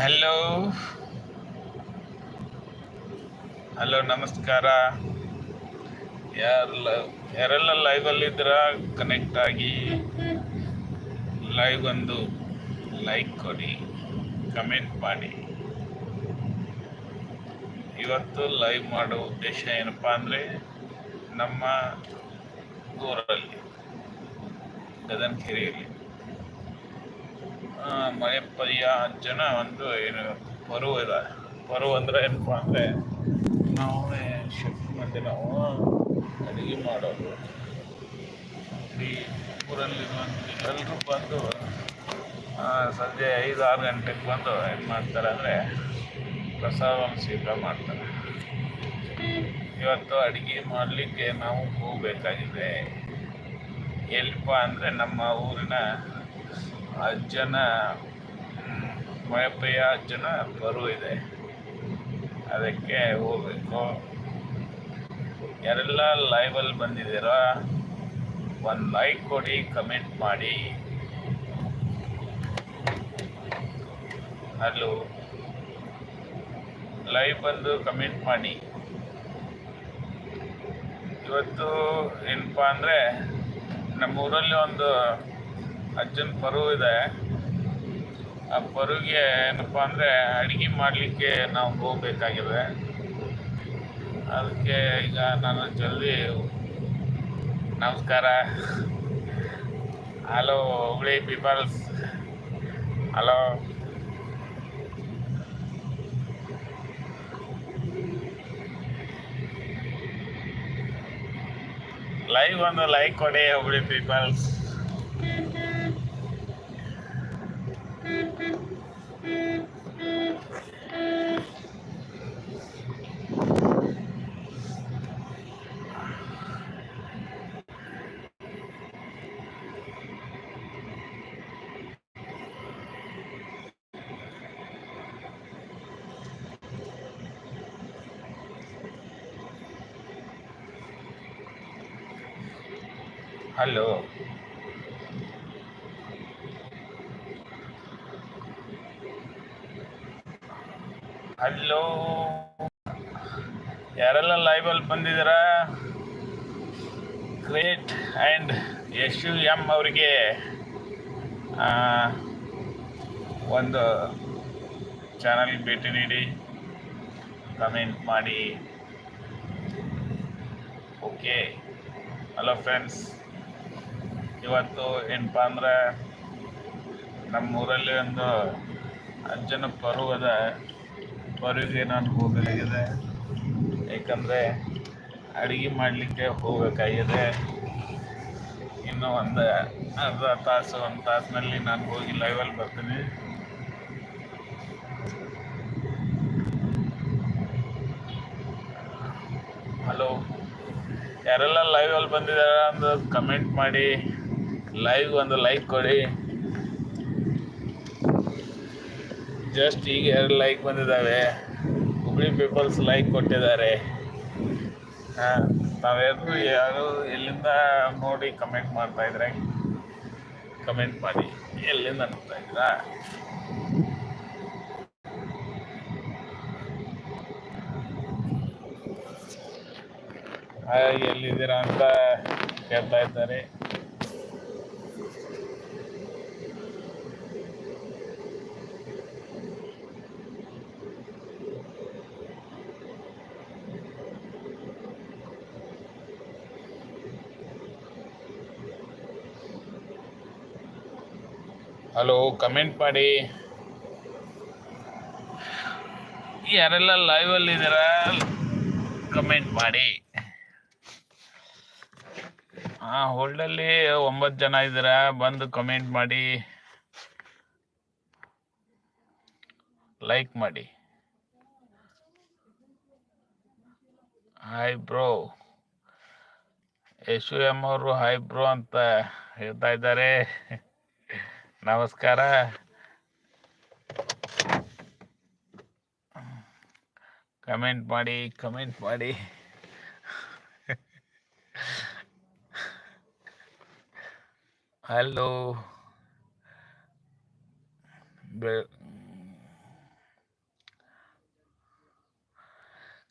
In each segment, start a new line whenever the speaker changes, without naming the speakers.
Hello hello ನಮಸ್ಕಾರ. ಯಾರೆಲ್ಲ ಯಾರೆಲ್ಲ ಲೈವಲ್ಲಿ ಇದ್ದೀರಾ? ಕನೆಕ್ಟ್ ಆಗಿ. ಲೈವ್ ಒಂದು ಲೈಕ್ ಕೊಡಿ ಕಮೆಂಟ್ ಮಾಡಿ. ಇವತ್ತು ಲೈವ್ ಮಾಡೋ ಉದ್ದೇಶ ಏನಪ್ಪ ಅಂದರೆ, ನಮ್ಮ ಊರಲ್ಲಿ, ಗದನಕೆರೆಯಲ್ಲಿ ಮಳೆ ಪರಿಯ ಜನ ಒಂದು ಏನು ಪರು ಇಲ್ಲ. ಪರು ಅಂದರೆ ಏನಪ್ಪ ಅಂದರೆ ನಾವು ಶಿಫ್ಟ್ ಮಂದಿ, ನಾವು ಅಡುಗೆ ಮಾಡೋದು. ಈ ಊರಲ್ಲಿ ಮಂದಿ ಎಲ್ಲರೂ ಬಂದು ಸಂಜೆ ಐದು, ಆರು ಗಂಟೆಗೆ ಬಂದು ಏನು ಮಾಡ್ತಾರೆ ಅಂದರೆ ಪ್ರಸಾದವನ್ನು ಸ್ವೀಕಾರ ಮಾಡ್ತಾರೆ. ಇವತ್ತು ಅಡುಗೆ ಮಾಡಲಿಕ್ಕೆ ನಾವು ಹೋಗಬೇಕಾಗಿದೆ. ಎಲ್ಲಿಪ್ಪ ಅಂದರೆ ನಮ್ಮ ಊರಿನ ಅಜ್ಜನ ಮಯಪ್ಪಯ್ಯ ಅಜ್ಜನ ಬರು ಇದೆ ಅದಕ್ಕೆ ಹೋಗಬೇಕು. ಯಾರೆಲ್ಲ ಲೈವಲ್ಲಿ ಬಂದಿದ್ದೀರಾ? ಒಂದು ಲೈಕ್ ಕೊಡಿ ಕಮೆಂಟ್ ಮಾಡಿ. ಹಲೋ ಲೈವ್ ಬಂದು ಕಮೆಂಟ್ ಮಾಡಿ. ಇವತ್ತು ಏನಪ್ಪ ಅಂದರೆ, ನಮ್ಮೂರಲ್ಲಿ ಒಂದು ಅಜ್ಜನ ಪರು ಇದೆ. ಆ ಪರುಗೆ ಏನಪ್ಪ ಅಂದರೆ ಅಡುಗೆ ಮಾಡಲಿಕ್ಕೆ ನಾವು ಹೋಗಬೇಕಾಗಿದೆ. ಅದಕ್ಕೆ ಈಗ ನಾನು ಜಲ್ದಿ ನಮಸ್ಕಾರ. Hello Hubli peoples hello. Live ಒಂದು ಲೈಕ್ ಕೊಡಿ ಹುಬ್ಳಿ ಪೀಪಲ್ಸ್ ಹಲೋ. ಹಲೋ. ಯಾರೆಲ್ಲ ಲೈವಲ್ಲಿ ಬಂದಿದ್ದೀರಾ? ಗ್ರೇಟ್ ಆ್ಯಂಡ್ ಯಶು ಎಂ ಅವರಿಗೆ ಒಂದು ಚಾನಲ್ ಭೇಟಿ ನೀಡಿ ಕಮೆಂಟ್ ಮಾಡಿ. ಓಕೆ ಹಲೋ ಫ್ರೆಂಡ್ಸ್ ಇವತ್ತು ಏನಪ್ಪ ಅಂದ್ರೆ ನಮ್ಮೂರಲ್ಲಿ ಒಂದು ಅಜ್ಜನ ಪರ್ವದ ಪರುವಿಗೆ ನಾನು ಹೋಗಲಾಗಿದೆ. ಏಕೆಂದರೆ ಅಡುಗೆ ಮಾಡಲಿಕ್ಕೆ ಹೋಗಬೇಕಾಗಿದೆ. ಇನ್ನು ಒಂದು ಅರ್ಧ ತಾಸು, ಒಂದು ತಾಸಿನಲ್ಲಿ ನಾನು ಹೋಗಿ ಲೈವಲ್ಲಿ ಬರ್ತೀನಿ. ಹಲೋ ಯಾರೆಲ್ಲ ಲೈವಲ್ಲಿ ಬಂದಿದ್ದಾರೆ? ಅಂದ್ರೆ ಕಮೆಂಟ್ ಮಾಡಿ. ಲೈವ್ ಒಂದು ಲೈಕ್ ಕೊಡಿ. ಜಸ್ಟ್ ಈಗ ಎರಡು ಲೈಕ್ ಬಂದಿದ್ದಾವೆ ಹುಬ್ಳಿ ಪೀಪಲ್ಸ್ ಲೈಕ್ ಕೊಟ್ಟಿದ್ದಾರೆ. ಹಾಂ ತಾವ್ಯಾರು ಯಾರು ಎಲ್ಲಿಂದ ನೋಡಿ ಕಮೆಂಟ್ ಮಾಡ್ತಾ ಇದ್ರೆ ಕಮೆಂಟ್ ಮಾಡಿ. ಎಲ್ಲಿಂದ ನೋಡ್ತಾ ಇದ್ದೀರಾ? ಎಲ್ಲಿದ್ದೀರಾ ಅಂತ ಕೇಳ್ತಾ ಇದ್ದಾರೆ. ಹಲೋ ಕಮೆಂಟ್ ಮಾಡಿ. ಯಾರೆಲ್ಲ ಲೈವಲ್ಲಿ ಇದ್ದೀರಾ ಕಮೆಂಟ್ ಮಾಡಿ. ಹಾಂ ಹೋಲ್ಡಲ್ಲಿ ಒಂಬತ್ತು ಜನ ಇದ್ದೀರಾ, ಬಂದು ಕಮೆಂಟ್ ಮಾಡಿ. ಲೈಕ್ ಮಾಡಿ. ಹಾಯ್ ಬ್ರೋ ಯಶು ಎಂ ಅವರು ಹಾಯ್ ಬ್ರೋ ಅಂತ ಹೇಳ್ತಾ ಇದ್ದಾರೆ. ನಮಸ್ಕಾರ. ಕಮೆಂಟ್ ಮಾಡಿ ಕಮೆಂಟ್ ಮಾಡಿ. ಹಲೋ.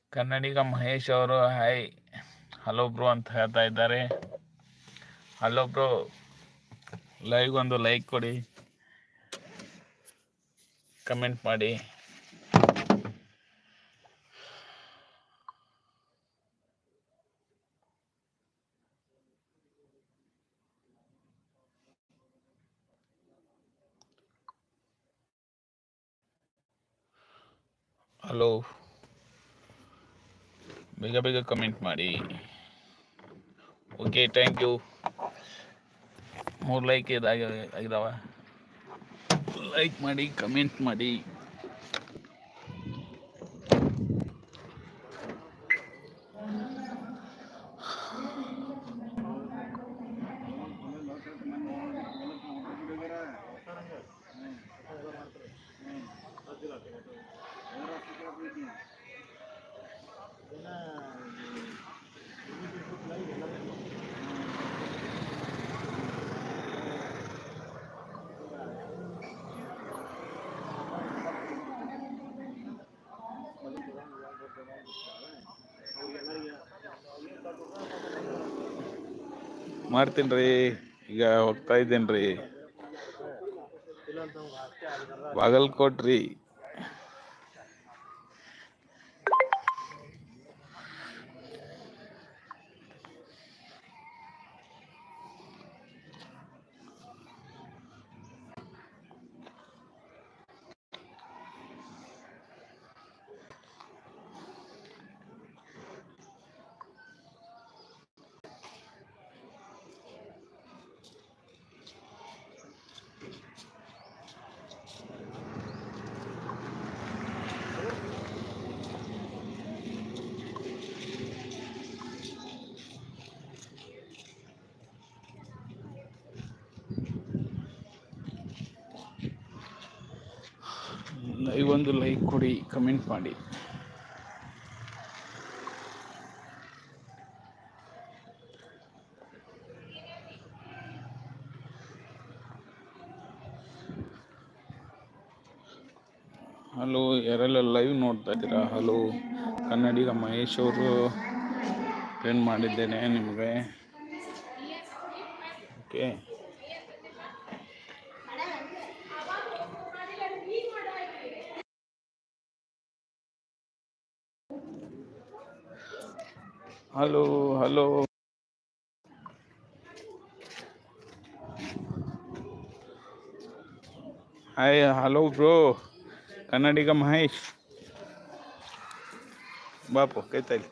ಕನ್ನಡಿಗ ಮಹೇಶ್ ಅವರು ಹಾಯ್ ಹಲೋ ಬ್ರೋ ಅಂತ ಹೇಳ್ತಾ ಇದ್ದಾರೆ. ಹಲೋ ಬ್ರೋ ಲೈವ್ ಒಂದು ಲೈಕ್ ಕೊಡಿ. ಕಮೆಂಟ್ ಮಾಡಿ. ಹಲೋ ಬೇಗ ಬೇಗ ಕಮೆಂಟ್ ಮಾಡಿ. ಓಕೆ ಥ್ಯಾಂಕ್ ಯು ಮೂರು ಲೈಕ್ ಇದಾಗ ಲೈಕ್ ಮಾಡಿ ಕಮೆಂಟ್ ಮಾಡಿ. ಮಾಡ್ತೀನಿ ರೀ ಈಗ ಹೋಗ್ತಾ ಇದ್ದೇನೆ ರೀ ಬಾಗಲ್ಕೋಟ್ ರೀ ಲೈವ್ ಒಂದು ಲೈಕ್ ಕೊಡಿ ಕಮೆಂಟ್ ಮಾಡಿ. ಹಲೋ ಯಾರೆಲ್ಲ ಲೈವ್ ನೋಡ್ತಾ ಇದ್ದೀರಾ? ಹಲೋ ಕನ್ನಡಿಗ ಮಹೇಶ್ ಅವರು ಫ್ರೆಂಡ್ ಮಾಡಿದ್ದೇನೆ ನಿಮಗೆ. Okay hello hello hi hello bro ಕನ್ನಡಿಗ ಮಹೇಶ್ ಬಾಪು ಕೈತಲ್ಲಿ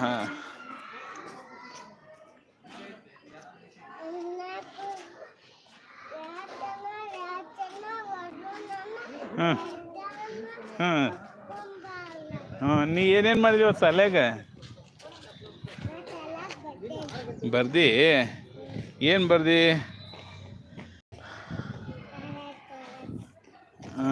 ಹಾಂ ಹಾಂ ಹಾಂ ಹಾಂ ನೀ ಏನೇನು ಮಾಡಿದೀವ ಸಲ್ಯಾಗ ಬರ್ದಿ? ಏನು ಬರ್ದಿ ಆ,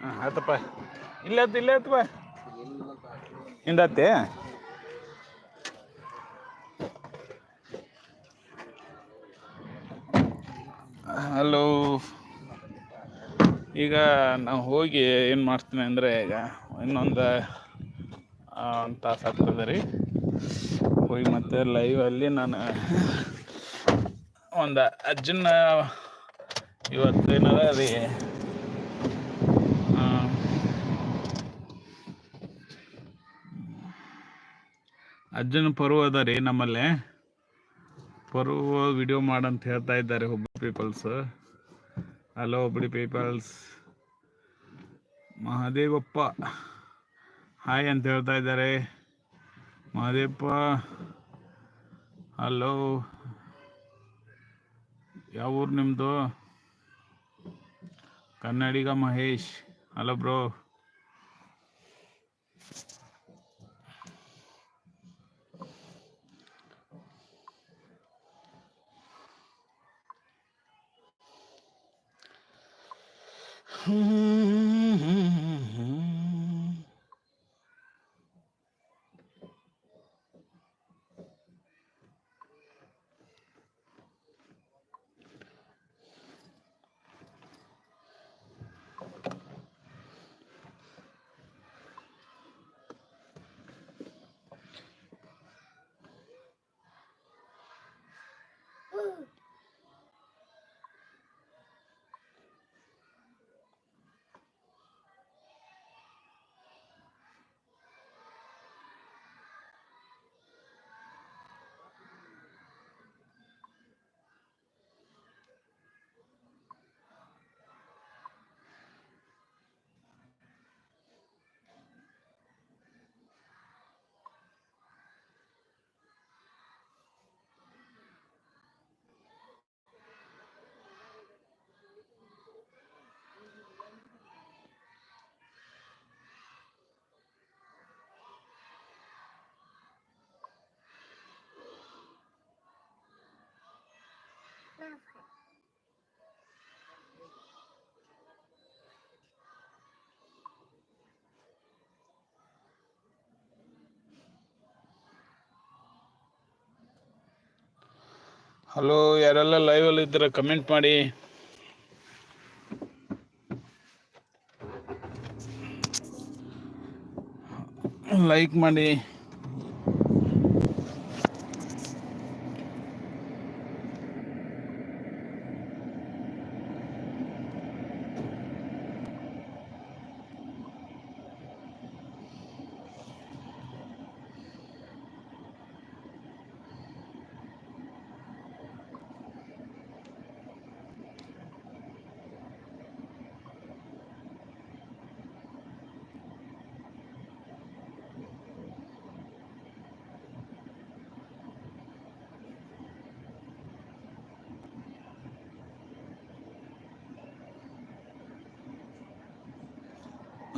ಹಾಂ ಆಯ್ತಪ್ಪ ಇಲ್ಲ ಇಲ್ಲ ಅಥವಾ ಹಲೋ ಈಗ ನಾವು ಹೋಗಿ ಏನು ಮಾಡ್ತೀನಿ ಅಂದರೆ ಈಗ ಇನ್ನೊಂದು ಒಂದು ತಾಸು ಆಗ್ತದೆ ರೀ. ಹೋಗಿ ಮತ್ತೆ ಲೈವಲ್ಲಿ ನಾನು, ಒಂದು ಅಜ್ಜನ, ಇವತ್ತು ಏನಾರ ರೀ ಅಜ್ಜನ ಪರ್ವ ಅದ ರೀ ನಮ್ಮಲ್ಲಿ. ಪರ್ವ ವಿಡಿಯೋ ಮಾಡಂತ ಹೇಳ್ತಾ ಇದ್ದಾರೆ Hubballi peoples hello Hubballi peoples Mahadevappa. Hi ಅಂತ ಹೇಳ್ತಾ ಇದ್ದಾರೆ. ಮಹಾದೇವಪ್ಪ. ಹಲೋ ಯಾವ ಊರು ನಿಮ್ಮದು ಕನ್ನಡಿಗ Mahesh. Hello bro Mm-hmm. Hello ಯಾರೆಲ್ಲ ಲೈವಲ್ಲಿ ಇದ್ದೀರ? ಕಮೆಂಟ್ ಮಾಡಿ. ಲೈಕ್ ಮಾಡಿ.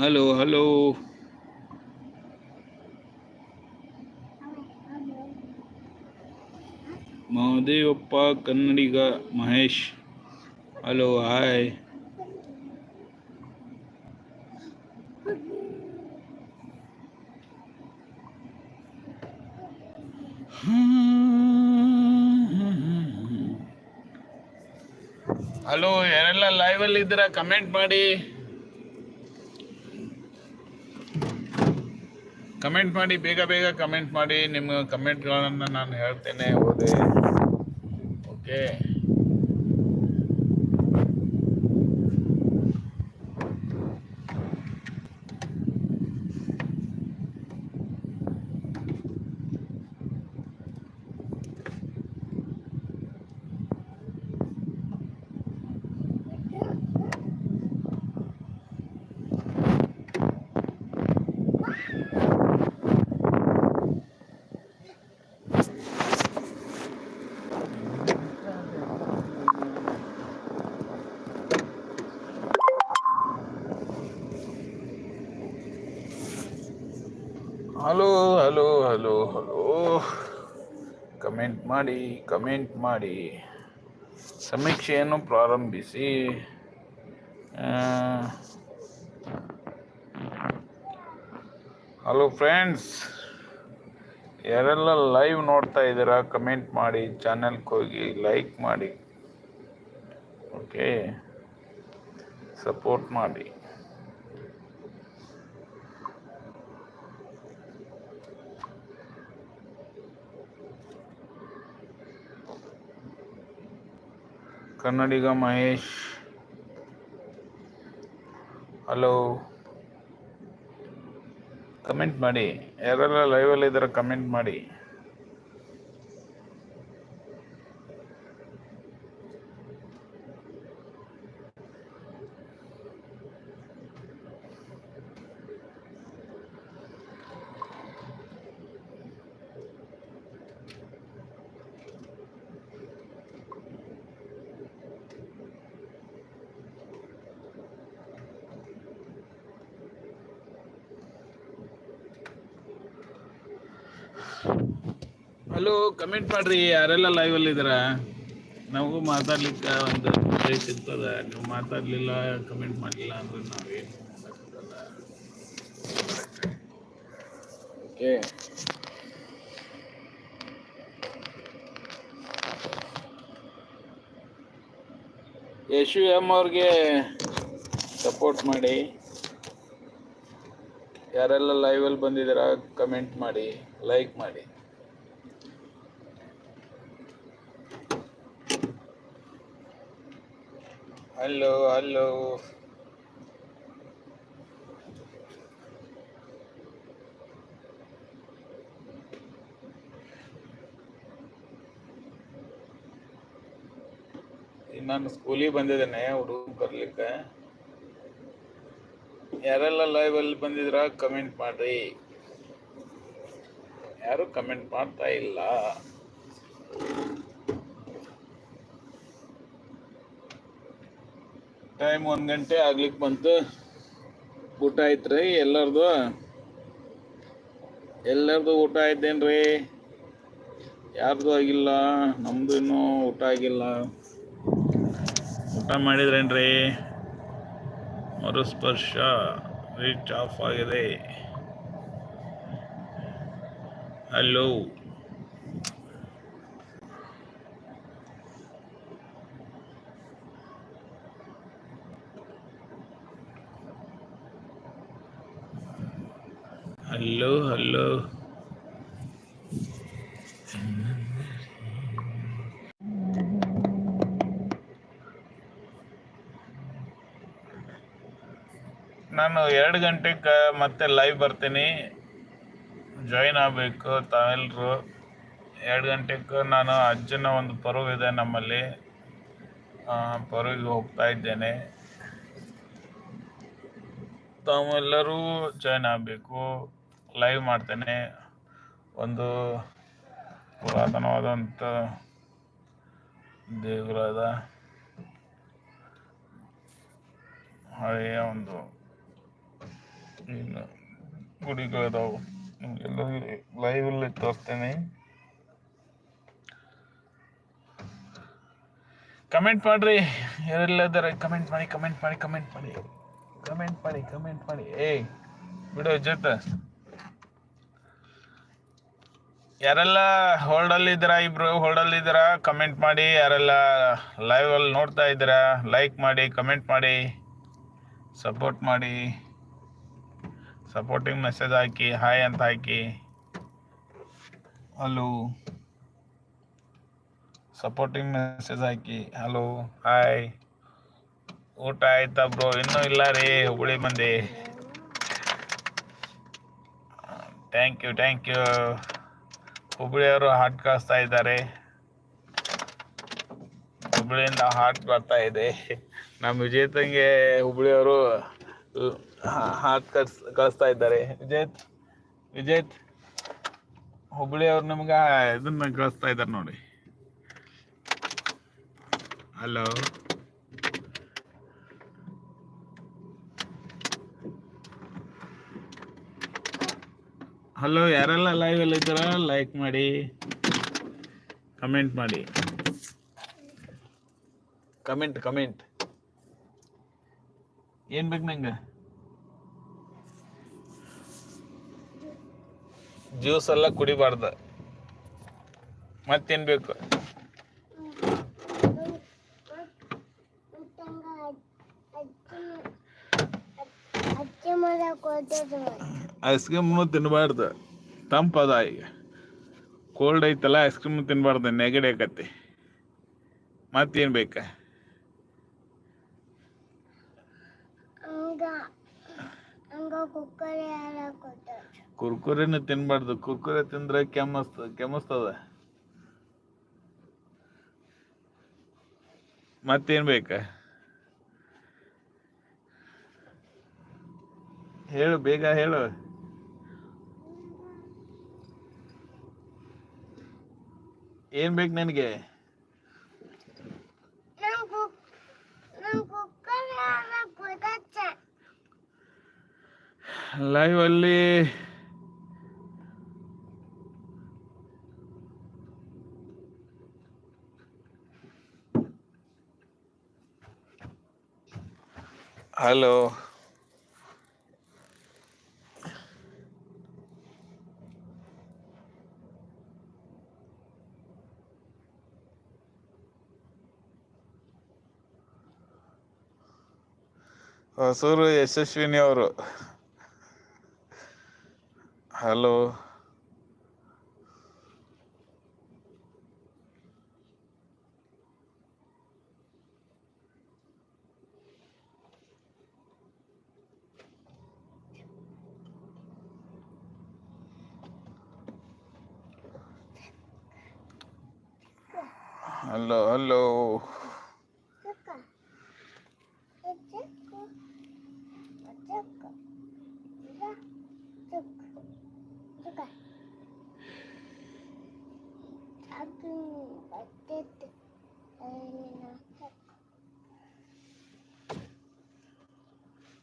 ಹಲೋ ಹಲೋ ಮಹದೇವಪ್ಪ ಕನ್ನಡಿಗ ಮಹೇಶ್. ಹಲೋ ಹಾಯ್ ಹಲೋ ಯಾರೆಲ್ಲ ಲೈವಲ್ಲಿ ಇದ್ದೀರಾ? ಕಮೆಂಟ್ ಮಾಡಿ. ಕಮೆಂಟ್ ಮಾಡಿ ಬೇಗ ಬೇಗ ಕಮೆಂಟ್ ಮಾಡಿ. ನಿಮ್ಮ ಕಮೆಂಟ್ಗಳನ್ನು ನಾನು ಹೇಳ್ತೇನೆ ಓದಿ. Okay hello hello hello hello comment ಮಾಡಿ ಕಮೆಂಟ್ ಮಾಡಿ ಸಮೀಕ್ಷೆಯನ್ನು ಪ್ರಾರಂಭಿಸಿ. ಹಲೋ ಫ್ರೆಂಡ್ಸ್ ಯಾರೆಲ್ಲ ಲೈವ್ ನೋಡ್ತಾ ಇದ್ದೀರಾ ಕಮೆಂಟ್ ಮಾಡಿ ಚಾನೆಲ್ಗೆ ಹೋಗಿ ಲೈಕ್ ಮಾಡಿ. ಓಕೆ ಸಪೋರ್ಟ್ ಮಾಡಿ. ಕನ್ನಡಿಗ ಮಹೇಶ್. ಹಲೋ ಕಮೆಂಟ್ ಮಾಡಿ. ಯಾರೆಲ್ಲ ಲೈವಲ್ಲಿ ಇದ್ದಾರೆ ಕಮೆಂಟ್ ಮಾಡಿ ಹಲೋ ಕಮೆಂಟ್ ಮಾಡ್ರಿ, ಯಾರೆಲ್ಲ ಲೈವ್ ಅಲ್ಲಿ ಇದ್ದೀರಾ? ನಮಗೂ ಮಾತಾಡ್ಲಿಕ್ಕೆ ಒಂದು ಪ್ಲೇಸ್ ಇರ್ತದ. ನೀವು ಮಾತಾಡಲಿಲ್ಲ ಕಮೆಂಟ್ ಮಾಡಲಿಲ್ಲ ಅಂದ್ರೆ ನಾವೇನು ಓಕೆ ಯಶು ಎಂ ಅವ್ರಿಗೆ ಸಪೋರ್ಟ್ ಮಾಡಿ. ಯಾರೆಲ್ಲ ಲೈವಲ್ಲಿ ಬಂದಿದ್ದೀರಾ ಕಮೆಂಟ್ ಮಾಡಿ ಲೈಕ್ ಮಾಡಿ. ಹಲೋ ಹಲೋ ನಾನು ಸ್ಕೂಲಿಗೆ ಬಂದಿದ್ದೇನೆ ಹುಡುಗ ಬರ್ಲಿಕ್ಕೆ ಯಾರೆಲ್ಲ ಲೈವ್ ಅಲ್ಲಿ ಬಂದಿದ್ರ ಕಮೆಂಟ್ ಮಾಡ್ರಿ. ಯಾರು ಕಮೆಂಟ್ ಮಾಡ್ತಾ ಇಲ್ಲ. ಟೈಮ್ ಒಂದು ಗಂಟೆ ಆಗ್ಲಿಕ್ಕೆ ಬಂತು. ಊಟ ಆಯ್ತ್ರಿ ಎಲ್ಲರದು? ಎಲ್ಲರದು ಊಟ ಆಯ್ತೇನ್ರಿ ಯಾರ್ದು ಆಗಿಲ್ಲ? ನಮ್ದು ಇನ್ನೂ ಊಟ ಆಗಿಲ್ಲ. ಊಟ ಮಾಡಿದ್ರೇನ್ರಿ ಮರುಸ್ಪರ್ಶ ರೀಚ್ ಆಫ್ ಆಗಿದೆ. ಹಲೋ ಹಲೋ ನಾನು ಎರಡು ಗಂಟೆಗೆ ಮತ್ತೆ ಲೈವ್ ಬರ್ತೀನಿ. ಜಾಯಿನ್ ಆಗಬೇಕು ತಾವೆಲ್ಲರೂ ಎರಡು ಗಂಟೆಗೆ ನಾನು ಅಜ್ಜನ ಒಂದು ಪರ್ವ್ ಇದೆ ನಮ್ಮಲ್ಲಿ. ಪರ್ವಿಗೆ ಹೋಗ್ತಾ ಇದ್ದೇನೆ. ತಾವೆಲ್ಲರೂ ಜಾಯ್ನ್ ಆಗಬೇಕು. ಲೈವ್ ಮಾಡ್ತೇನೆ. ಒಂದು ಪುರಾತನವಾದಂಥ ದೇಗುಲದ ಹಳೆಯ ಒಂದು ಏನು ಗುಡಿಗಳದಾವು ನಿಮಗೆಲ್ಲ ಅಲ್ಲಿ ತೋರಿಸ್ತೇನೆ ಕಮೆಂಟ್ ಮಾಡ್ರಿ. ಯಾರೆಲ್ಲದಾರೆ ಕಮೆಂಟ್ ಮಾಡಿ ಕಮೆಂಟ್ ಮಾಡಿ ಕಮೆಂಟ್ ಮಾಡಿ. ಕಮೆಂಟ್ ಮಾಡಿ ಕಮೆಂಟ್ ಮಾಡಿ. ಏಯ್, ಬಿಡು ಜೊತೆ ಯಾರೆಲ್ಲ ಹೋಲ್ಡಲ್ಲಿ ಇದ್ದೀರಾ, ಇಬ್ರು ಹೋಲ್ಡಲ್ಲಿ ಇದ್ದೀರಾ ಕಮೆಂಟ್ ಮಾಡಿ. ಯಾರೆಲ್ಲ ಲೈವ್ ಅಲ್ಲಿ ನೋಡ್ತಾ ಇದ್ದೀರಾ ಲೈಕ್ ಮಾಡಿ ಕಮೆಂಟ್ ಮಾಡಿ ಸಪೋರ್ಟ್ ಮಾಡಿ. ಸಪೋರ್ಟಿಂಗ್ ಮೆಸೇಜ್ ಹಾಕಿ ಹಾಯ್ ಅಂತ ಹಾಕಿ. ಹಲೋ ಸಪೋರ್ಟಿಂಗ್ ಮೆಸೇಜ್ ಹಾಕಿ ಹಲೋ ಹಾಯ್ ಊಟ ಆಯ್ತಾ ಬ್ರೋ ಇನ್ನೂ ಇಲ್ಲ ರೀ ಹುಬ್ಬಳ್ಳಿ ಮಂದಿ. ಥ್ಯಾಂಕ್ ಯು ಥ್ಯಾಂಕ್ ಯು ಹುಬ್ಬಳ್ಳಿಯವರು ಹಾಟ್ ಕಳಿಸ್ತಾ ಇದ್ದಾರೆ. ಹುಬ್ಬಳ್ಳಿಯಿಂದ ಹಾಟ್ ಬರ್ತಾ ಇದೆ. ನಮ್ಮ ವಿಜೇತಂಗೆ ಹುಬ್ಬಳ್ಳಿಯವರು ಹಾಟ್ ಕಟ್ಸ್ ಕಳಿಸ್ತಾ ಇದ್ದಾರೆ. ವಿಜೇತ್ ವಿಜೇತ್ ಹುಬ್ಬಳ್ಳಿಯವ್ರು ನಮ್ಗೆ ಇದನ್ನ ಕಳಿಸ್ತಾ ಇದ್ದಾರೆ ನೋಡಿ. ಹಲೋ ಹಲೋ ಯಾರೆಲ್ಲ ಲೈವ್ ಅಲ್ಲಿ ಇದ್ದಾರ? ಲೈಕ್ ಮಾಡಿ ಕಮೆಂಟ್ ಮಾಡಿ. ಕಮೆಂಟ್ ಕಮೆಂಟ್ ಏನ್ ಬೇಕು ನಂಗೆ? ಜ್ಯೂಸ್ ಎಲ್ಲ ಕುಡಿಬಾರ್ದು. ಮತ್ತೇನ್ ಬೇಕು? ಐಸ್ ಕ್ರೀಮ್ ತಿನ್ನಬಾರ್ದು ತಂಪದ ಈಗ ಕೋಲ್ಡ್ ಐತಲ್ಲ ಐಸ್ ಕ್ರೀಮ್ ತಿನ್ಬಾರ್ದು ನೆಗಡಿ ಆಕತಿ ಮತ್ತೇನ್ ಬೇಕ?
ಹಂಗ ಹಂಗ ಕುಕ್ಕರ್ ಯಾರ
ಕುರ್ಕುರೆನು ತಿನ್ಬಾರ್ದು. ಕುರ್ಕುರೆ ತಿಂದ್ರೆ ಕೆಮ್ಮಸ್ತ ಕೆಮ್ಮಸ್ತದ. ಮತ್ತೇನ್ ಬೇಕ? ಹೇಳು ಬೇಗ ಹೇಳು. ಏನ್ ಬೇಕು ನನಗೆ? ಲೈವ್ ಅಲ್ಲಿ ಹಲೋ. ಹೊಸೂರು ಯಶಸ್ವಿನಿ ಅವರು. ಹಲೋ. ಹಲೋ ಹಲೋ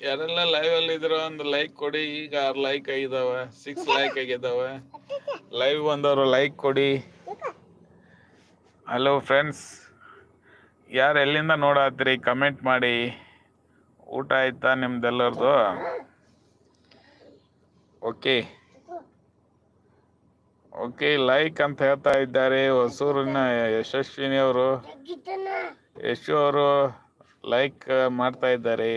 ಯಾರೆಲ್ಲ ಲೈವ್ ಅಲ್ಲಿ ಇದ್ರ ಒಂದು ಲೈಕ್ ಕೊಡಿ. ಈಗ ಆರು ಲೈಕ್ ಆಗಿದಾವ ಸಿಕ್ಸ್ ಲೈಕ್ ಆಗಿದಾವ ಲೈವ್ ಬಂದವರು ಲೈಕ್ ಕೊಡಿ. ಹಲೋ ಫ್ರೆಂಡ್ಸ್ ಯಾರು ಎಲ್ಲಿಂದ ನೋಡತ್ತೀರಿ ಕಮೆಂಟ್ ಮಾಡಿ. ಊಟ ಆಯ್ತಾ ನಿಮ್ದೆಲ್ಲರದು? ಓಕೆ ಓಕೆ ಲೈಕ್ ಅಂತ ಹೇಳ್ತಾ ಇದ್ದಾರೆ. ಹೊಸೂರಿನ ಯಶಸ್ವಿನಿ ಅವರು. ಯಶು ಅವರು ಲೈಕ್ ಮಾಡ್ತಾ ಇದ್ದಾರೆ.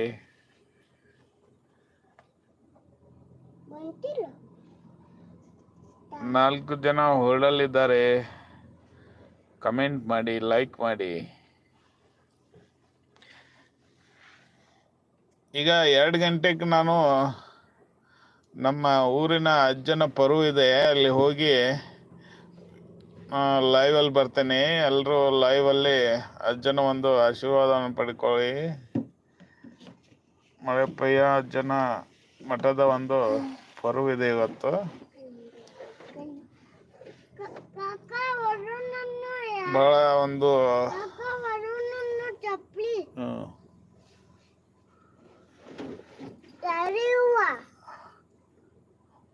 ನಾಲ್ಕು ಜನ ಹೊರಡಲ್ಲಿದ್ದಾರೆ. ಕಮೆಂಟ್ ಮಾಡಿ ಲೈಕ್ ಮಾಡಿ. ಈಗ ಎರಡು ಗಂಟೆಗೆ ನಾನು ನಮ್ಮ ಊರಿನ ಅಜ್ಜನ ಪರು ಇದೆ. ಅಲ್ಲಿ ಹೋಗಿ ಲೈವಲ್ಲಿ ಬರ್ತೇನೆ. ಎಲ್ಲರೂ ಲೈವಲ್ಲಿ ಅಜ್ಜನ ಒಂದು ಆಶೀರ್ವಾದವನ್ನು ಪಡ್ಕೊಳ್ಳಿ. ಮಳೆಪಯ್ಯ ಅಜ್ಜನ ಮಠದ ಒಂದು ಪರು ಇದೆ ಇವತ್ತು. ಬಹಳ ಒಂದು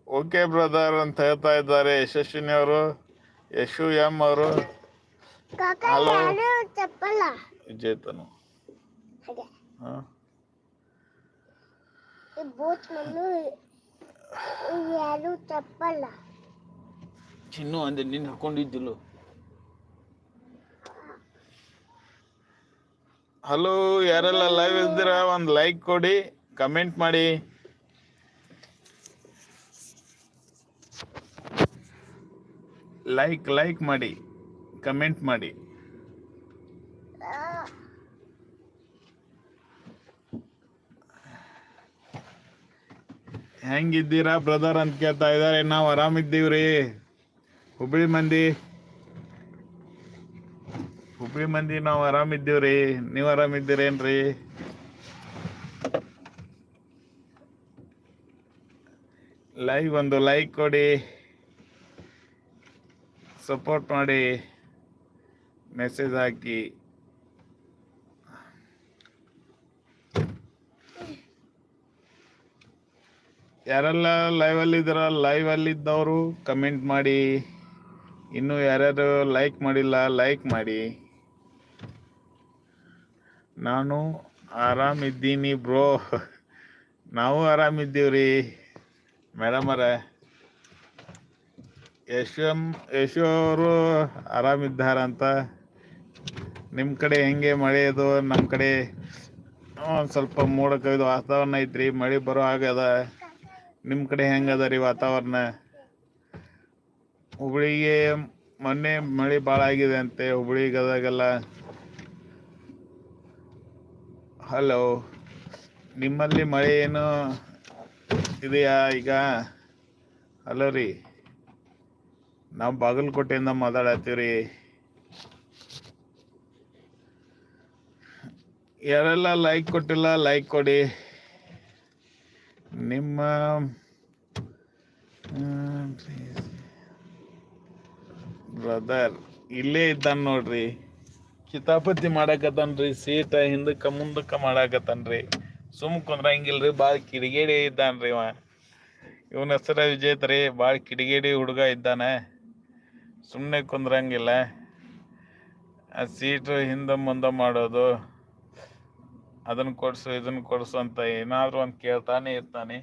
ಓಕೆ ಬ್ರದರ್ ಅಂತ ಹೇಳ್ತಾ ಇದ್ದಾರೆ ಯಶಸ್ವಿನಿ ಅವರು ಯಶು ಎಂ ಅವರು.
ಯಾರು ಚಪ್ಪಲ್ಲ
ಚಿನ್ನು ಅಂದ್ರೆ ನಿನ್ನ ಹಾಕೊಂಡಿದ್ದಿಲ್ಲ? ಹಲೋ ಯಾರೆಲ್ಲ ಲೈವ್ ಇದ್ದೀರಾ? ಒಂದು ಲೈಕ್ ಕೊಡಿ ಕಮೆಂಟ್ ಮಾಡಿ. ಲೈಕ್ ಲೈಕ್ ಮಾಡಿ ಕಮೆಂಟ್ ಮಾಡಿ. ಹೆಂಗಿದ್ದೀರಾ ಬ್ರದರ್ ಅಂತ ಕೇಳ್ತಾ ಇದ್ದಾರೆ. ನಾವು ಆರಾಮಿದ್ದೀವ್ರಿ. ಹುಬ್ಳಿ ಮಂದಿ. ಹುಬ್ಳಿ ಮಂದಿ, ನಾವು ಆರಾಮಿದ್ದೀವ್ರಿ ನೀವು ಆರಾಮಿದ್ದೀರೇನ್ರಿ ಲೈವ್ ಒಂದು ಲೈಕ್ ಕೊಡಿ. ಸಪೋರ್ಟ್ ಮಾಡಿ. ಮೆಸೇಜ್ ಹಾಕಿ. ಯಾರೆಲ್ಲ ಲೈವಲ್ಲಿ ಇದ್ದಾರ ಲೈವ್ ಇದ್ದವರು ಕಮೆಂಟ್ ಮಾಡಿ. ಇನ್ನು ಯಾರ್ಯಾರು ಲೈಕ್ ಮಾಡಿಲ್ಲ ಲೈಕ್ ಮಾಡಿ. ನಾನು ಆರಾಮಿದ್ದೀನಿ ಬ್ರೋ. ನಾವು ಆರಾಮಿದ್ದೀವ್ರಿ. ಮೇಡಮರ ಯಶಂ ಯಶು ಅವರು ಆರಾಮಿದ್ದಾರಂತ ನಿಮ್ಮ ಕಡೆ ಹೆಂಗೆ ಮಳೆ ಇದು ನಮ್ಮ ಕಡೆ ಒಂದು ಸ್ವಲ್ಪ ಮೋಡ ಕವಿದು ವಾತಾವರಣ ಐತ್ರಿ, ಮಳೆ ಬರೋ ಆಗದ ನಿಮ್ಮ ಕಡೆ ಹೆಂಗದ ರೀ ವಾತಾವರಣ? ಹುಬ್ಳಿಗೆ ಮೊನ್ನೆ ಮಳೆ ಭಾಳ ಆಗಿದೆ ಅಂತೆ ಹುಬ್ಳಿ ಗದಗೆಲ್ಲ ಹಲೋ ನಿಮ್ಮಲ್ಲಿ ಮಳೆ ಏನು ಇದೆಯಾ ಈಗ? ಹಲೋ ರೀ. ನಾವು ಬಾಗಲಕೋಟೆಯಿಂದ ರೀ ಯಾರೆಲ್ಲ ಲೈಕ್ ಕೊಟ್ಟಿಲ್ಲ ಲೈಕ್ ಕೊಡಿ. ನಿಮ್ಮ ಬ್ರದರ್ ಇಲ್ಲೇ ಇದ್ದಾನೆ ನೋಡ್ರಿ. ಕಿತಾಪತಿ ಮಾಡಾಕತ್ತಾನ್ರಿ, ಸೀಟ ಹಿಂದಕ್ಕ ಮುಂದಕ್ಕ ಮಾಡಾಕತ್ತಾನ್ರಿ. ಸುಮ್ ಕುಂದ್ರಂಗಿಲ್ರಿ ಭಾಳ ಕಿಡಿಗೇಡಿ ಇದ್ದಾನ್ರಿ ಇವ. ಇವನ ಹೆಸರ ವಿಜೇತ್ ರೀ ಭಾಳ ಕಿಡಿಗೇಡಿ ಹುಡುಗ ಇದ್ದಾನೆ. ಸುಮ್ಮನೆ ಕುಂದ್ರಂಗಿಲ್ಲ. ಆ ಸೀಟು ಹಿಂದೆ ಮುಂದೆ ಮಾಡೋದು ಅದನ್ನು ಕೊಡಿಸು ಇದನ್ನು ಕೊಡ್ಸು ಅಂತ ಏನಾದರೂ ಒಂದು ಕೇಳ್ತಾನೆ ಇರ್ತಾನೆ.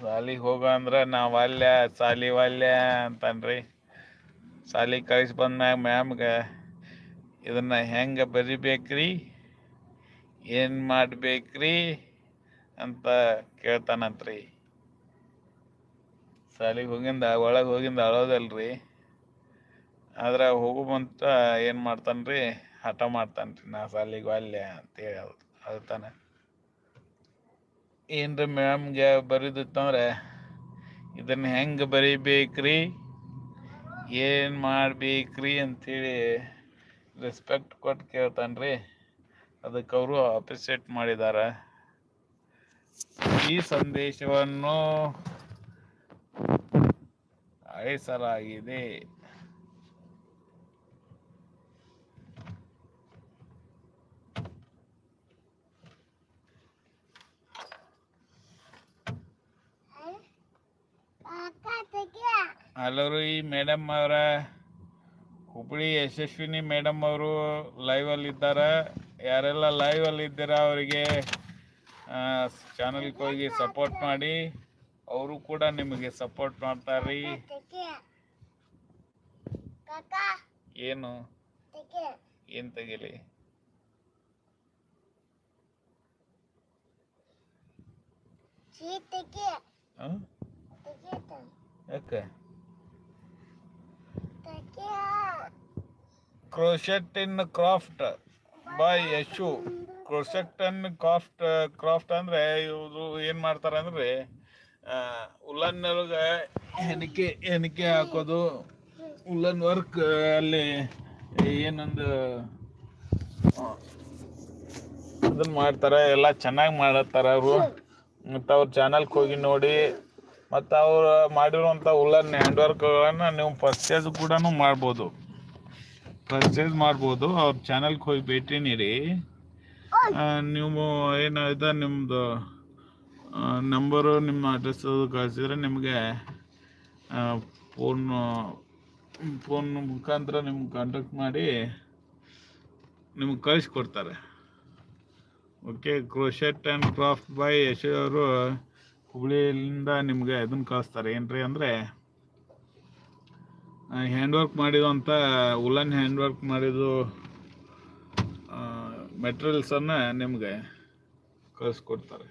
ಸಾಲಿಗೆ ಹೋಗ ಅಂದ್ರೆ ನಾವು ವಾಲ್ಯ ಸಾಲಿ ವಾಲ್ಯ ಅಂತನ್ರಿ. ಸಾಲಿ ಕಳಿಸಿ ಬಂದ್ಮ್ಯಾಗ ಮ್ಯಾಮ್ಗೆ ಇದನ್ನ ಹೆಂಗೆ ಬರಿಬೇಕ್ರಿ? ಏನು ಮಾಡಬೇಕ್ರಿ ಅಂತ ಕೇಳ್ತಾನಂತ್ರಿ. ಸಾಲಿಗೆ ಹೋಗಿಂದ, ಒಳಗೆ ಹೋಗಿಂದ ಅಳೋದಲ್ರಿ. ಆದ್ರೆ ಹೋಗುವಂತ ಏನು ಮಾಡ್ತಾನ್ರಿ? ಹಠ ಮಾಡ್ತಾನ್ರಿ ನಾ ಸಾಲಿಗೆ ಅಲ್ಲೇ ಅಂತೇಳಿ ಅಳ್, ಅಳ್ತಾನೆ. ಏನ್ರಿ ಮ್ಯಾಮ್ಗೆ ಬರೀದಿತ್ತಂದ್ರೆ, ಇದನ್ನ ಹೆಂಗೆ ಬರಿಬೇಕ್ರಿ? ಏನು ಮಾಡಬೇಕ್ರಿ ಅಂಥೇಳಿ ರೆಸ್ಪೆಕ್ಟ್ ಕೊಟ್ಟು ಕೇಳ್ತಾನ್ರಿ. ಅದಕ್ಕೆ ಅವರು ಅಪ್ರಿಸಿಯೇಟ್ ಮಾಡಿದ್ದಾರೆ ಈ ಸಂದೇಶವನ್ನು ಅಳಿಸಲಾಗಿದೆ. ಹಲೋ ರೀ ಮೇಡಮ್ ಅವರ. ಹುಬ್ಳಿ ಯಶಸ್ವಿನಿ ಮೇಡಮ್ ಅವರು ಲೈವ್ ಅಲ್ಲಿ ಇದ್ದಾರೆ. ಯಾರೆಲ್ಲ ಲೈವ್ ಅಲ್ಲಿ ಇದ್ದೀರಾ ಅವರಿಗೆ ಚಾನಲ್ಗೆ ಹೋಗಿ ಸಪೋರ್ಟ್ ಮಾಡಿ. ಅವರು ಕೂಡ ನಿಮಗೆ ಸಪೋರ್ಟ್ ಮಾಡ್ತಾರ್ರಿ.
ರೀ
ಏನು? ಏನ್ ತೆಗಿಲಿ? ಯಾಕೆ? Crochet in craft by Yashu crochet in craft craft ಅಂದರೆ ಇವರು ಏನು ಮಾಡ್ತಾರೆ ಅಂದರೆ ಉಲ್ಲನ್ ಒಳಗೆ ಹೆಣಿಕೆ ಹೆಣಿಕೆ ಹಾಕೋದು. ಉಲ್ಲನ್ ವರ್ಕ್ ಅಲ್ಲಿ ಏನೊಂದು ಅದನ್ನ ಮಾಡ್ತಾರೆ. ಎಲ್ಲ ಚೆನ್ನಾಗಿ ಮಾಡತ್ತಾರ ಅವರು. ಮತ್ತು ಅವ್ರ ಚಾನಲ್ಗೆ ಹೋಗಿ ನೋಡಿ. ಮತ್ತು ಅವರು ಮಾಡಿರುವಂಥ ಉಲ್ಲನ್ ಹ್ಯಾಂಡ್ ವರ್ಕ್ಗಳನ್ನು ನೀವು ಪರ್ಚೇಸ್ ಕೂಡ ಮಾಡ್ಬೋದು. ಪರ್ಚೇಸ್ ಮಾಡ್ಬೋದು. ಅವ್ರ ಚಾನಲ್ಗೆ ಹೋಗಿ ಭೇಟಿ ನೀಡಿ. ನೀವು ಏನು ನಿಮ್ಮದು ನಂಬರು ನಿಮ್ಮ ಅಡ್ರೆಸ್ ಕಳಿಸಿದ್ರೆ ನಿಮಗೆ ಫೋನ್ ಫೋನ್ ಮುಖಾಂತರ ನಿಮ್ಗೆ ಕಾಂಟ್ಯಾಕ್ಟ್ ಮಾಡಿ ನಿಮ್ಗೆ ಕಳಿಸ್ಕೊಡ್ತಾರೆ okay crochet and craft by Yasho ಅವರು ಹುಬ್ಳಿಯಿಂದ ನಿಮಗೆ ಇದನ್ನು ಕಳಿಸ್ತಾರೆ. ಏನ್ರಿ ಅಂದರೆ ಹ್ಯಾಂಡ್ ವರ್ಕ್ ಮಾಡಿದಂಥ ಉಲನ್ ಹ್ಯಾಂಡ್ ವರ್ಕ್ ಮಾಡಿದ್ದು ಮೆಟೀರಿಯಲ್ಸನ್ನು ನಿಮಗೆ ಕಳಿಸ್ಕೊಡ್ತಾರೆ.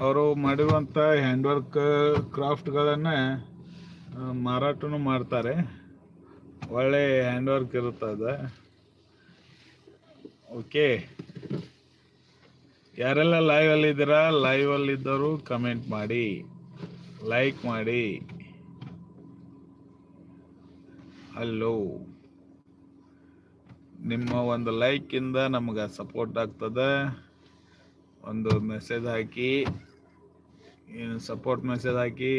ಅವರು ಮಾಡಿರುವಂಥ ಹ್ಯಾಂಡ್ ವರ್ಕ್ ಕ್ರಾಫ್ಟ್ಗಳನ್ನು ಮಾರಾಟನೂ ಮಾಡ್ತಾರೆ. ಒಳ್ಳೆ ಹ್ಯಾಂಡ್ ವರ್ಕ್ ಇರುತ್ತದೆ. ಓಕೆ ಯಾರೆಲ್ಲ ಅಲ್ಲಿ ಇದ್ದೀರಾ ಲೈವ್ ಅಲ್ಲಿ ಇದ್ದವರು ಕಮೆಂಟ್ ಮಾಡಿ ಲೈಕ್ ಮಾಡಿ. ಹಲೋ ನಿಮ್ಮ ಒಂದು ಲೈಕ್ ಇಂದ ನಮ್ಗೆ ಸಪೋರ್ಟ್ ಆಗ್ತದೆ. ಒಂದು ಮೆಸೇಜ್ ಹಾಕಿ, ಏನು ಸಪೋರ್ಟ್ ಮೆಸೇಜ್ ಹಾಕಿ.